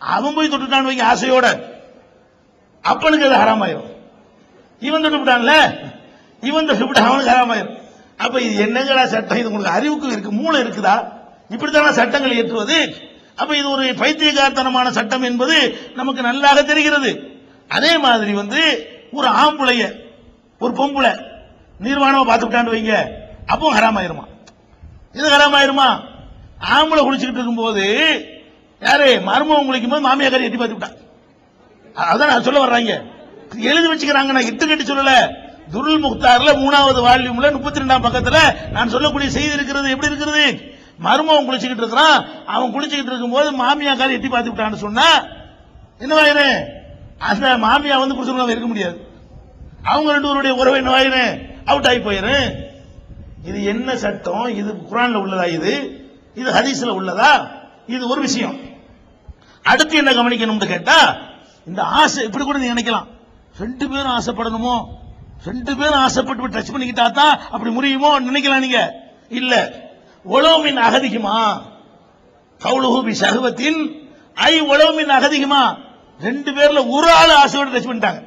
அவன் போய் தொட்டுட்டான் வைங்க ஆசையோட. அப்பனுக்கு அது ஹராமாயிரும். இவன் தொட்டுவிட்டான்ல இவன் தொட்டுவிட்டு அவனுக்கு ஹராமாயிரும். அப்ப இது என்னங்கடா சட்டம்? இது உங்களுக்கு அறிவுக்கு இருக்கு மூளை இருக்குதா? இப்படித்தான சட்டங்கள் ஏற்றுவது அப்ப இது ஒரு பைத்தியகார்த்தனமான சட்டம் என்பது நமக்கு நல்லாக தெரிகிறது. அதே மாதிரி வந்து ஒரு ஆம்புளைய ஒரு பொம்பளை நிர்வாணமா பார்த்துக்கிட்டான்னு வைங்க அப்பவும் ஹராமாயிருமா? இது ஹராமாயிருமா? ஆம்பளை குளிச்சுக்கிட்டு இருக்கும்போது யாரு? மருமகம் குளிக்கும் போது மாமியாக்காரி எட்டி பார்த்துட்டான் அதான் நான் சொல்ல வர்றாங்க. எழுதி வச்சுக்கிறாங்க நான் இட்டு கட்டி சொல்லல. துருள் முக்தார்ல மூணாவது வால்யூம்ல முப்பத்தி ரெண்டாம் பக்கத்துல நான் சொல்லக்கூடிய செய்தி இருக்கிறது எப்படி இருக்கிறது? மருமகன் குளிச்சுக்கிட்டு இருக்கிறான். அவன் குளிச்சுக்கிட்டு இருக்கும்போது போது மாமியாக்காரி எட்டி பார்த்து விட்டான்னு சொன்னா என்னவாயிரு அந்த மாமியா வந்து குடிச்சு இருக்க முடியாது. அவங்க ரெண்டு பேருடைய உறவு என்னவாயிரு அவுட் ஆகி போயிரு. இது என்ன சட்டம்? இது குரான்ல உள்ளதா இது? இது ஹதீஸ்ல உள்ளதா? இது ஒரு விஷயம். அடுத்து என்ன கவனிக்கணும்னு கேட்டா இந்த ஆசை இப்படி கூட நீங்க நினைக்கலாம். ரெண்டு பேரும் ஆசைப்படணுமோ? ரெண்டு பேரும் ஆசைப்பட்டு டச் பண்ணிக்கிட்டா தான் அப்படி முடியுமோ? நினைக்கலாம் நீங்க. இல்ல. உழவுமின் அகதிக்குமா கவுலுஹு சகுவத்தின் ஐ உழவுமின் அகதிக்குமா ரெண்டு பேர்ல ஒரு ஆள் ஆசையோட டச் பண்ணிட்டாங்க.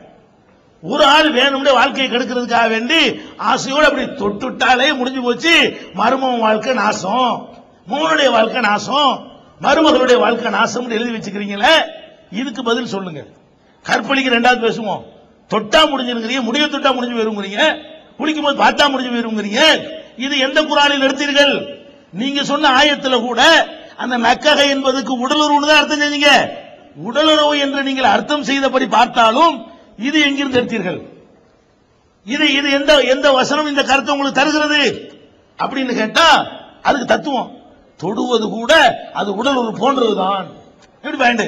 ஒரு ஆள் வேணும்னே வாழ்க்கையை கெடுக்கிறதுக்காக வேண்டி ஆசையோடு அப்படி தொட்டுட்டாலே முடிஞ்சு போச்சு. மருமம் வாழ்க்கை நாசம். மூணுடைய வாழ்க்கை நாசம். மருமகளுடைய வாழ்க்கை நாசம் எழுதி வச்சுக்கிறீங்களே இதுக்கு பதில் சொல்லுங்க. கற்பழிக்கு ரெண்டாவது பேசுவோம். தொட்டா முடிஞ்சிருக்கிறீங்க முடிய தொட்டா முடிஞ்சு போயிருங்கிறீங்க குளிக்கும் போது பார்த்தா முடிஞ்சு போயிருங்கிறீங்க இது எந்த குரானில் எடுத்தீர்கள் நீங்க சொன்ன ஆயத்துல கூட அந்த நக்ககை என்பதுக்கு உடலுறவுன்னு தான் அர்த்தம் செஞ்சீங்க. உடலுறவு என்று நீங்கள் அர்த்தம் செய்தபடி பார்த்தாலும் இது எங்கிருந்து எடுத்தீர்கள்? இது இது எந்த எந்த வசனம் இந்த கருத்தை உங்களுக்கு தருகிறது? அப்படின்னு கேட்டா அதுக்கு தத்துவம். தொடுவது கூட அது உடல் உறவு போன்றதுதான். எப்படி வேண்டு?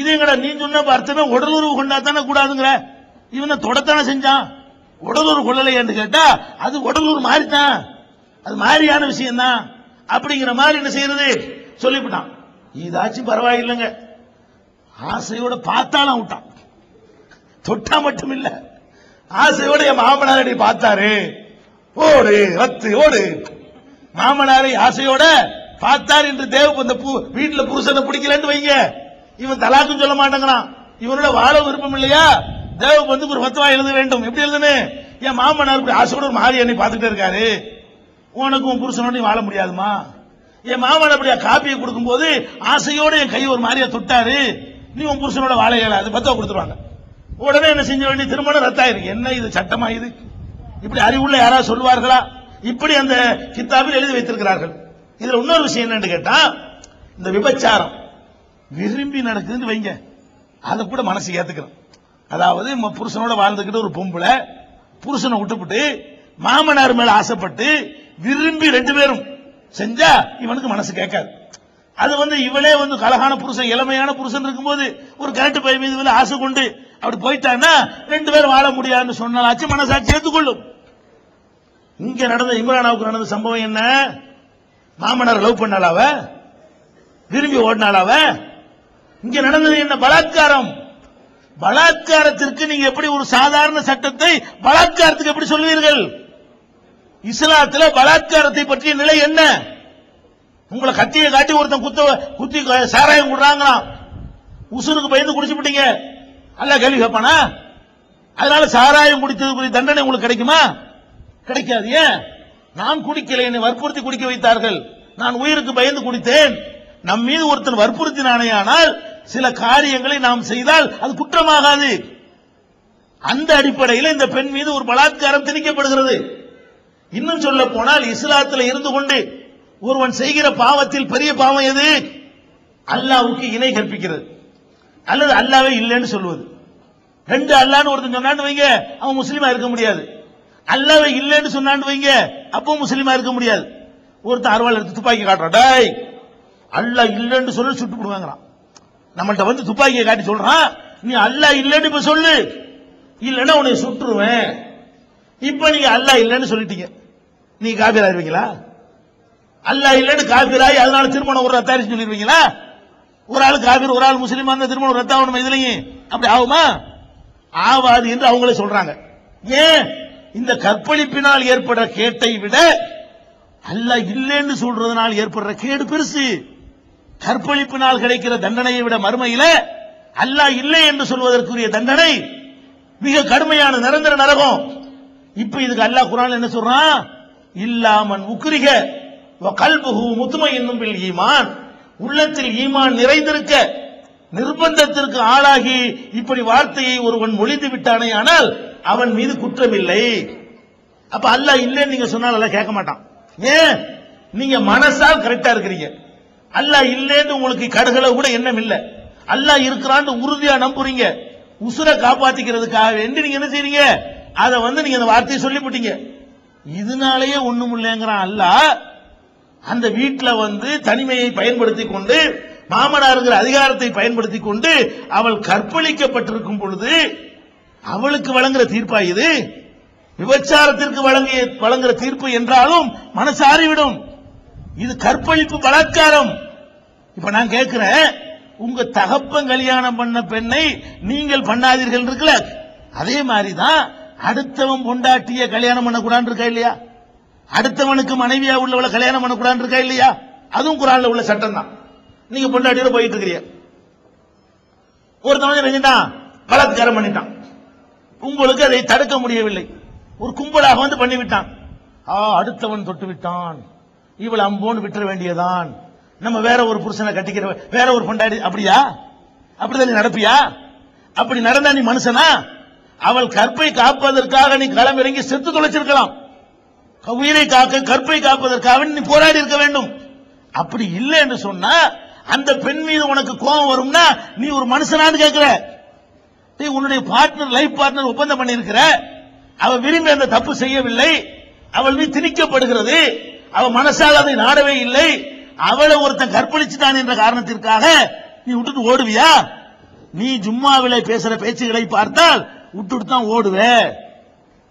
இது நீ சொன்ன அர்த்தமே உடல் உறவு கொண்டா தானே கூடாதுங்கிற. இவன் தொடத்தானே செஞ்சான். உடல் உறவு கொள்ளலையான்னு கேட்டா அது உடல் உறவு மாறித்தான். அது மாறியான விஷயம் தான் அப்படிங்கிற மாதிரி என்ன செய்யறது? சொல்லிவிட்டான். இதாச்சும் பரவாயில்லைங்க. ஆசையோட பார்த்தாலும் விட்டான் தொட்டா மட்டும் இல்ல ஆசையோட என் மாமனாரடி பார்த்தாரு. ஓடு ரத்து ஓடு. மாமனாரை ஆசையோட பார்த்தார் என்று தேவ இந்த பூ- வீட்டுல புருஷனை பிடிக்கலன்னு வைங்க. இவன் தலாக்கும் சொல்ல மாட்டேங்கிறான். இவனோட வாழ விருப்பம் இல்லையா? தேவ வந்து ஒரு பத்துவா எழுத வேண்டும். எப்படி எழுதுனு? என் மாமனார் இப்படி ஆசையோட ஒரு மாறி என்னை பார்த்துட்டே இருக்காரு. உனக்கும் உன் புருஷனோட வாழ முடியாதுமா? என் மாமன் அப்படியா காப்பியை கொடுக்கும்போது ஆசையோட என் கை ஒரு மாதிரியா தொட்டாரு. நீ உன் புருஷனோட வாழ இயலாது. பத்தவ கொடுத்துருவாங்க. உடனே என்ன செஞ்ச வேண்டிய திருமணம் ரத்தாயிருக்கு என்ன இது சட்டமா இது? இப்படி அறிவுள்ள யாராவது சொல்வார்களா இப்படி அந்த கித்தாபில் எழுதி வைத்திருக்கிறார்கள். இதுல இன்னொரு விஷயம் என்னன்னு கேட்டா இந்த விபச்சாரம் விரும்பி நடக்குதுன்னு வைங்க. அதை கூட மனசு ஏத்துக்கிறோம் அதாவது புருஷனோட வாழ்ந்துகிட்டு ஒரு பொம்பளை புருஷனை விட்டுப்புட்டு மாமனார் மேல ஆசைப்பட்டு விரும்பி ரெண்டு பேரும் செஞ்சா இவனுக்கு மனசு கேட்காது. அது வந்து இவளே வந்து கலகான புருஷன் இளமையான புருஷன் இருக்கும்போது ஒரு கரண்ட் பை மீது வந்து ஆசை கொண்டு அப்படி போயிட்டான்னா ரெண்டு பேரும் வாழ முடியாதுன்னு சொன்னாலாச்சும் மனசாட்சி ஏற்றுக்கொள்ளும் இங்க நடந்த இம்ரானாவுக்கு நடந்த சம்பவம் என்ன? மாமனார் லவ் பண்ணால அவ விரும்பி ஓடினால அவ இங்க நடந்தது என்ன? பலாத்காரம். பலாத்காரத்திற்கு நீங்க எப்படி ஒரு சாதாரண சட்டத்தை பலாத்காரத்துக்கு எப்படி சொல்வீர்கள்? இஸ்லாத்துல பலாத்காரத்தை பற்றிய நிலை என்ன? உங்களை கத்தியை காட்டி ஒருத்தன் குத்த குத்தி சாராயம் விடுறாங்களாம் உசுருக்கு பயந்து குடிச்சுட்டீங்க அல்ல கேள்வி கேட்பானா? அதனால சாராயம் குடித்தது தண்டனை உங்களுக்கு கிடைக்குமா? கிடைக்காது ஏன்? நான் குடிக்கல என்னை வற்புறுத்தி குடிக்க வைத்தார்கள். நான் உயிருக்கு பயந்து குடித்தேன். நம் மீது ஒருத்தன் வற்புறுத்தினானேயானால் சில காரியங்களை நாம் செய்தால் அது குற்றமாகாது. அந்த அடிப்படையில் இந்த பெண் மீது ஒரு பலாத்காரம் திணிக்கப்படுகிறது. இன்னும் சொல்ல போனால் இஸ்லாத்தில் இருந்து கொண்டு ஒருவன் செய்கிற பாவத்தில் பெரிய பாவம் எது? அல்லாவுக்கு இணை கற்பிக்கிறது. அல்லது அல்லாவே இல்லைன்னு சொல்லுவது ரெண்டு அல்லான்னு ஒருத்தன் சொன்னான்னு வைங்க அவன் முஸ்லீமா இருக்க முடியாது. அல்லாவை இல்லைன்னு சொன்னான்னு வைங்க. அப்போ முஸ்லீமா இருக்க முடியாது. ஒருத்தன் அருவாள் எடுத்து துப்பாக்கி காட்டுறான். டேய் அல்லாஹ் இல்லைன்னு சொல்லி சுட்டு போடுவாங்கறான். நம்மள்ட்ட வந்து துப்பாக்கியை காட்டி சொல்றான். நீ அல்லாஹ் இல்லைன்னு இப்ப சொல்லு. இல்லைன்னா உன்னை சுட்டுருவேன். இப்ப நீங்க அல்லாஹ் இல்லைன்னு சொல்லிட்டீங்க. நீ காபீர் ஆயிருவீங்களா? அல்லாஹ் இல்லைன்னு காபீராய் அதனால திருமணம் ஒரு ரத்தாரி சொல்லிடுவீங்களா ஒரு ஆள் காபீர் ஒரு ஆள் முஸ்லீமா இருந்தா திருமணம் ரத்தாவணும் இதுலயும்? அப்படி ஆகுமா? ஆவாது என்று அவங்களே சொல்றாங்க. ஏன்? இந்த கற்பழிப்பினால் ஏற்படுற கேட்டை விட அல்ல இல்லைன்னு சொல்றதுனால் ஏற்படுற கேடு பெருசு. கற்பழிப்பினால் கிடைக்கிற தண்டனையை விட மறுமையில அல்லாஹ் இல்லை என்று சொல்வதற்குரிய தண்டனை மிக கடுமையான நிரந்தர நரகம். இப்ப இதுக்கு அல்லாஹ் குரான் என்ன சொல்றான்? இல்லாமன் உக்ரிக கல்புகு முத்துமை என்னும் ஈமான். உள்ளத்தில் ஈமான் நிறைந்திருக்க நிர்பந்தத்திற்கு ஆளாகி இப்படி வார்த்தையை ஒருவன் மொழிந்து விட்டானே ஆனால் அவன் மீது குற்றமில்லை. அப்ப அல்ல இல்லைன்னு நீங்க சொன்னால் அல்ல கேட்க மாட்டான். ஏன்? நீங்க மனசால் கரெக்டா இருக்கிறீங்க. அல்லாஹ் இல்லைன்னு உங்களுக்கு கடுகளை கூட எண்ணம் இல்லை. அல்லாஹ் இருக்கிறான்னு உறுதியா நம்புறீங்க. உசுரை காப்பாத்திக்கிறதுக்காக வேண்டி நீங்க என்ன செய்றீங்க? அதை வந்து நீங்க அந்த வார்த்தையை சொல்லிவிட்டீங்க இதனாலேயே ஒண்ணும் இல்லைங்கிறான் அல்லாஹ் அந்த வீட்டில் வந்து தனிமையை பயன்படுத்தி கொண்டு மாமனாருங்கிற அதிகாரத்தை பயன்படுத்தி கொண்டு அவள் கற்பழிக்கப்பட்டிருக்கும் பொழுது அவளுக்கு வழங்குற தீர்ப்பா இது? விபச்சாரத்திற்கு வழங்கிய வழங்குற தீர்ப்பு என்றாலும் மனசு ஆறிவிடும். இது கற்பழிப்பு பலாத்காரம். இப்ப நான் கேட்கிறேன் உங்க தகப்பன் கல்யாணம் பண்ண பெண்ணை நீங்கள் பண்ணாதீர்கள் இருக்குல்ல? அதே மாதிரிதான் அடுத்தவன் பொண்டாட்டிய கல்யாணம் பண்ணக்கூடாது இருக்கா இல்லையா? அடுத்தவனுக்கு மனைவியா உள்ளவளை கல்யாணம் பண்ணக்கூடாது இருக்கா இல்லையா? அதுவும் குரான்ல உள்ள சட்டம் தான் நீங்க பொண்டாட்டியோட போயிட்டு இருக்கிறீங்க. ஒருத்தவன் செஞ்சுட்டான் பலாத்காரம் பண்ணிட்டான். உங்களுக்கு அதை தடுக்க முடியவில்லை. ஒரு கும்பலாக வந்து பண்ணிவிட்டான். ஆ அடுத்தவன் தொட்டு விட்டான் இவள் அம்போன்னு விட்டுற வேண்டியதான். நம்ம வேற ஒரு புருஷனை கட்டிக்கிற வேற ஒரு பொண்டாடி அப்படியா? அப்படிதான் நீ நடப்பியா? அப்படி நடந்தா நீ மனுஷனா? அவள் கற்பை காப்பதற்காக நீ களம் இறங்கி செத்து தொலைச்சிருக்கலாம். உயிரை காக்க கற்பை காப்பதற்காக நீ போராடி இருக்க வேண்டும். அப்படி இல்லை என்று சொன்னா அந்த பெண் மீது உனக்கு கோபம் வரும்னா நீ ஒரு மனுஷனான்னு கேட்கிற. உன்னுடைய பார்ட்னர் லைஃப் பார்ட்னர் ஒப்பந்தம் பண்ணியிருக்கிற. அவள் விரும்பி அந்த தப்பு செய்யவில்லை. அவள் மீது திணிக்கப்படுகிறது. அவள் மனசால் அதை நாடவே இல்லை. அவளை ஒருத்தன் கற்பழிச்சுட்டான் என்ற காரணத்திற்காக நீ விட்டுட்டு ஓடுவியா? நீ ஜும்மாவில பேசுற பேச்சுகளை பார்த்தால் விட்டுட்டு தான் ஓடுவேன்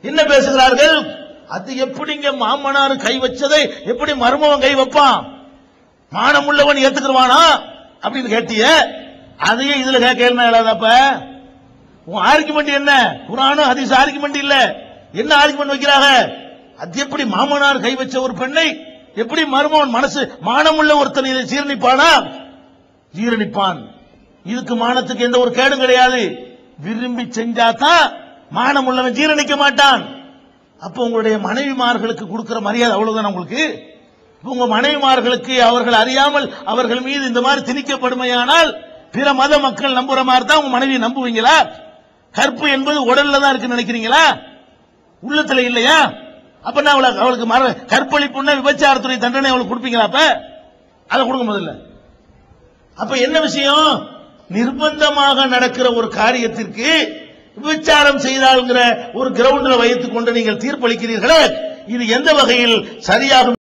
என்ன பேசுகிறார்கள்? அது எப்படிங்க மாமனார் கை வச்சதை எப்படி மருமவன் கை வைப்பான்? மானம் உள்ளவன் ஏத்துக்குருவானா அப்படின்னு கேட்டிய. அதையே இதுல கேட்க இல்லாதப்ப உன் ஆர்குமெண்ட் என்ன? குரானும் ஹதீஸ் ஆர்குமெண்ட் இல்ல. என்ன ஆர்குமெண்ட் வைக்கிறாங்க? அது எப்படி மாமனார் கை வச்ச ஒரு பெண்ணை எப்படி மருமகன் மனசு மானமுள்ள ஒருத்தன் இதை ஜீரணிப்பானா? ஜீரணிப்பான். இதுக்கு மானத்துக்கு எந்த ஒரு கேடும் கிடையாது. விரும்பி செஞ்சாதான் மானம் உள்ளவன் ஜீரணிக்க மாட்டான். அப்போ உங்களுடைய மனைவிமார்களுக்கு கொடுக்கிற மரியாதை அவ்வளவுதான் உங்களுக்கு? உங்க மனைவிமார்களுக்கு அவர்கள் அறியாமல் அவர்கள் மீது இந்த மாதிரி திணிக்கப்படுமையானால் பிற மத மக்கள் நம்புற மாதிரி தான் உங்க மனைவியை நம்புவீங்களா? கற்பு என்பது உடல்ல தான் இருக்கு நினைக்கிறீங்களா? உள்ளத்துல இல்லையா? அப்ப நான் அவளுக்கு அவளுக்கு மர கற்பழிப்புன்னா விபச்சாரத்துறை தண்டனை அவளுக்கு கொடுப்பீங்களா அப்ப? அதை கொடுக்க முதல்ல. அப்ப என்ன விஷயம்? நிர்பந்தமாக நடக்கிற ஒரு காரியத்திற்கு விபச்சாரம் செய்தால்ங்கிற ஒரு கிரவுண்ட்ல வைத்துக் கொண்டு நீங்கள் தீர்ப்பளிக்கிறீர்களே. இது எந்த வகையில் சரியாகும்